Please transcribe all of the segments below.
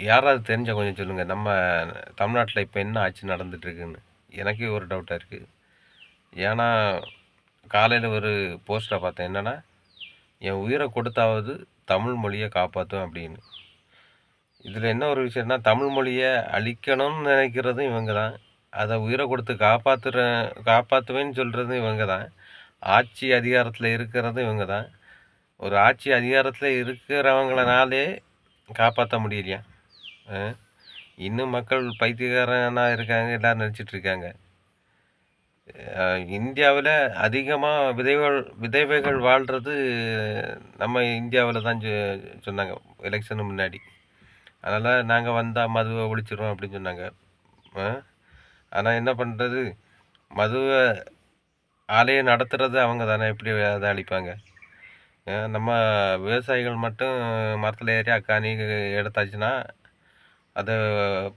யாராவது தெரிஞ்ச கொஞ்சம் சொல்லுங்கள் நம்ம தமிழ்நாட்டில் இப்போ என்ன ஆட்சி நடந்துகிட்ருக்குன்னு எனக்கே ஒரு டவுட்டாக இருக்குது ஏன்னா காலையில் ஒரு போஸ்ட்டை பார்த்தேன். என்னென்னா என் உயிரை கொடுத்தாவது தமிழ் மொழியை காப்பாற்றும் அப்படின்னு. இதில் என்ன ஒரு விஷயம்னா தமிழ் மொழியை அழிக்கணும்னு நினைக்கிறதும் இவங்க தான். அதை உயிரை கொடுத்து காப்பாற்றுற காப்பாற்றுவேன்னு சொல்கிறதும் இவங்க தான். ஆட்சி அதிகாரத்தில் இருக்கிறதும் இவங்க தான். ஒரு ஆட்சி அதிகாரத்தில் இருக்கிறவங்களனாலே காப்பாற்ற முடியலையா? இன்னும் மக்கள் பைத்தியக்காரனாக இருக்காங்க எல்லோரும் நினச்சிட்டு இருக்காங்க. இந்தியாவில் அதிகமாக விதைகள் விதவைகள் வாழ்கிறது நம்ம இந்தியாவில் தான் சொன்னாங்க எலெக்ஷனு முன்னாடி. அதனால் நாங்கள் வந்தால் மதுவை ஒழிச்சிடுவோம் அப்படின்னு சொன்னாங்க. ஆனால் என்ன பண்ணுறது மதுவை ஆலையை நடத்துறது அவங்க தானே எப்படி அதை அழிப்பாங்க? நம்ம விவசாயிகள் மட்டும் மரத்தில் ஏறி அக்காணி எடுத்தாச்சுன்னா அதை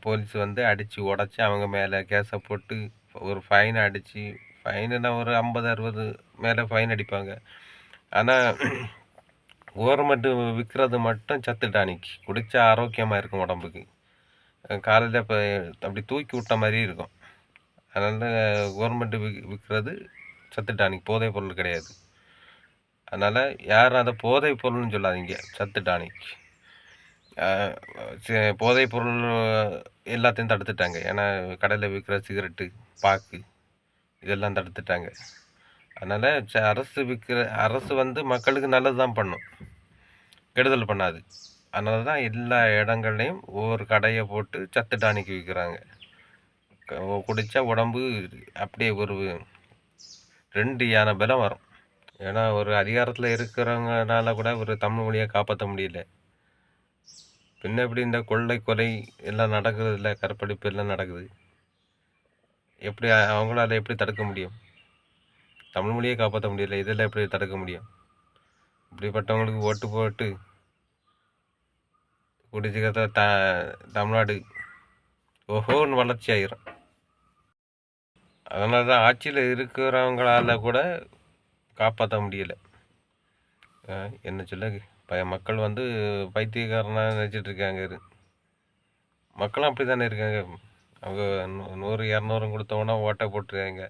போலீஸ் வந்து அடித்து உடச்சி அவங்க மேலே கேஸை போட்டு ஒரு ஃபைன் அடித்து ஃபைனுனா ஒரு ஐம்பது அறுபது மேலே ஃபைன் அடிப்பாங்க. ஆனால் கவர்மெண்ட்டு விற்கிறது மட்டும் சத்து டானிக் குடித்தா ஆரோக்கியமாக இருக்கும் உடம்புக்கு. காலையில் இப்போ அப்படி தூக்கி விட்ட மாதிரி இருக்கும். அதனால் கவர்மெண்ட்டு விக் விற்கிறது சத்து டானிக் போதைப் பொருள் கிடையாது. அதனால் யாரும் அதை போதைப் பொருள்னு சொல்லாதீங்க. சத்து டானிக் போதைப் பொருள் எல்லாத்தையும் தடுத்துட்டாங்க. ஏன்னா கடையில் விற்கிற சிகரெட்டு பாக்கு இதெல்லாம் தடுத்துட்டாங்க. அதனால் அரசு விற்கிற அரசு வந்து மக்களுக்கு நல்லது தான் பண்ணும். கெடுதல் பண்ணாது. அதனால தான் எல்லா இடங்கள்லையும் ஒவ்வொரு கடையை போட்டு சத்து டானிக்கு விற்கிறாங்க குடித்தா உடம்பு அப்படியே ஒரு ரெண்டு யானை பலம் வரும். ஏன்னா ஒரு அதிகாரத்தில் இருக்கிறவங்கனால கூட ஒரு தமிழ் மொழியை காப்பாற்ற முடியல. பின்ன எப்படி இந்த கொள்ளை கொலை எல்லாம் நடக்குது இல்லை கற்பழிப்பு எல்லாம் நடக்குது? எப்படி அவங்களால எப்படி தடுக்க முடியும்? தமிழ் மொழியை காப்பாற்ற முடியல இதெல்லாம் எப்படி தடுக்க முடியும்? இப்படிப்பட்டவங்களுக்கு ஓட்டு போட்டு குடிச்சிக்கிறத த தமிழ்நாடு ஓஹோன்னு வளர்ச்சி ஆகிரும் அதனால தான் ஆட்சியில் இருக்கிறவங்களால கூட காப்பாற்ற முடியலை. என்ன சொல்ல ப மக்கள் வந்து பைத்தியக்காரனாக நினச்சிட்டு இருக்காங்க மக்களும் அப்படி தானே இருக்காங்க. அவங்க நூறு இரநூறு கொடுத்தவொன்னே ஓட்டை போட்டுருக்காங்க.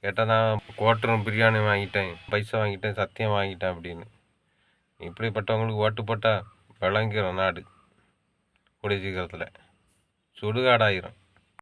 கேட்டால் நான் கோட்டரும் பிரியாணி வாங்கிட்டேன் பைசா வாங்கிட்டேன் சத்தியம் வாங்கிட்டேன் அப்படின்னு. இப்படிப்பட்டவங்களுக்கு ஓட்டு போட்டால் விளங்கிரும் நாடு. கூடிய சீக்கிரத்தில். சுடுகாடாயிரும்.